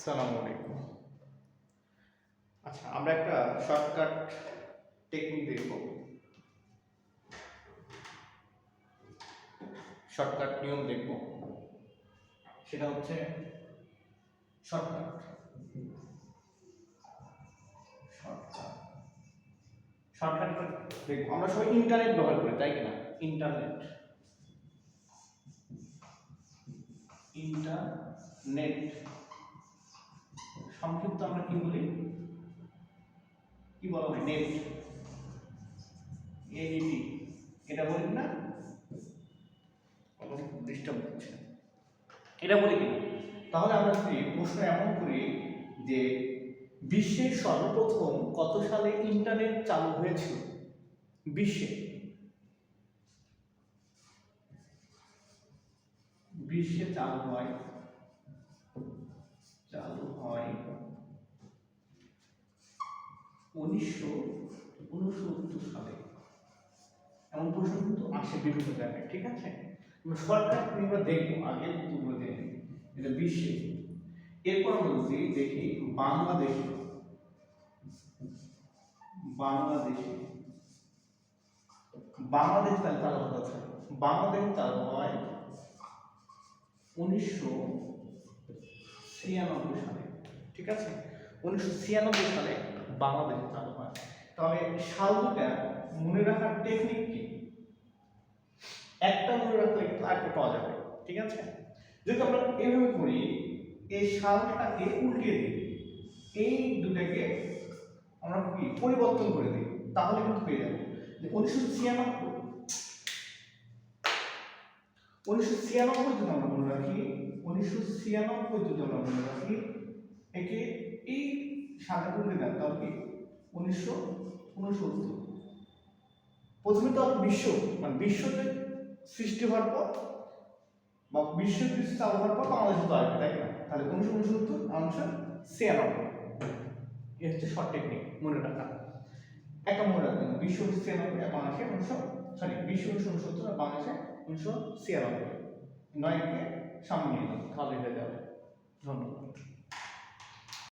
আসসালামু আলাইকুম। আচ্ছা আমরা একটা শর্টকাট টেকনিক দেখব শর্টকাট নিয়ম দেখব। সেটা হচ্ছে শর্টকাট শর্টকাট দেখব। আমরা সবাই ইন্টারনেট ব্যবহার করি, তাই কিনা? ইন্টারনেট ইন্টারনেট সংক্ষিপ্ত আমরা কি বলি? কি বলা হয়? নেট এনিটি এটা বলি না ডিস্টার্ব হচ্ছে এটা বলি কি তাহলে আমরা যদি প্রশ্ন এমন করি যে বিশ্বে সর্বপ্রথম কত সালে ইন্টারনেট চালু হয়েছিল? বিশ্বে। বিশ্বে চালু হয় চালু হয় উনিশশো উনসত্তর সালে। এমন প্রশ্ন কিন্তু আসে বিভিন্ন জায়গায়, ঠিক আছে? সরকার আমরা দেখব, আগে উত্তরগুলো এটা বিশ্বে। এরপর যদি দেখি, বাংলাদেশে বাংলাদেশে, বাংলাদেশ তাহলে চালু হচ্ছে বাংলাদেশ চালু হয় উনিশশো ছিয়ানব্বই সালে, ঠিক আছে? উনিশশো ছিয়ানব্বই সালে বাংলাদেশে চালু হয়। তবে সাল দুটা মনে রাখার টেকনিক কি? একটা মনে রাখলে কিন্তু আরেকটা পাওয়া যাবে, ঠিক আছে? যদি আমরা এভাবে করি, এই সালটাকে উল্টিয়ে দিই, এই দুটাকে আমরা কি পরিবর্তন করে দিই, তাহলে কিন্তু পেয়ে যাব। যে উনিশশো ছিয়ানব্বই উনিশশো ছিয়ানব্বই যদি আমরা মনে রাখি, উনিশশো ছিয়ানব্বই যদি আমরা মনে রাখি, একে এই সালে উল্টে দেন তাহলে কি? উনিশশো উনসত্তর। প্রথমে তো বিশ্ব মানে বিশ্বতে সৃষ্টি হওয়ার পর, বা বিশ্ব কিছু চালু হওয়ার পর বাংলাদেশে তো আসবে, তাই না? তাহলে উনিশশো উনসত্তর উনিশশো ছিয়ানব্বই এ হচ্ছে শর্ট টেকনিক মনে রাখা। একটা মনে রাখবেন, বিশ্ব ছিয়ানব্বই আর বাংলাদেশে উনিশশো সরি বিশ্ব উনিশশো উনসত্তর আর বাংলাদেশে উনিশশো ছিয়ানব্বই নয়কে সামনে নিয়ে তাহলে হয়ে যাবে। ধন্যবাদ।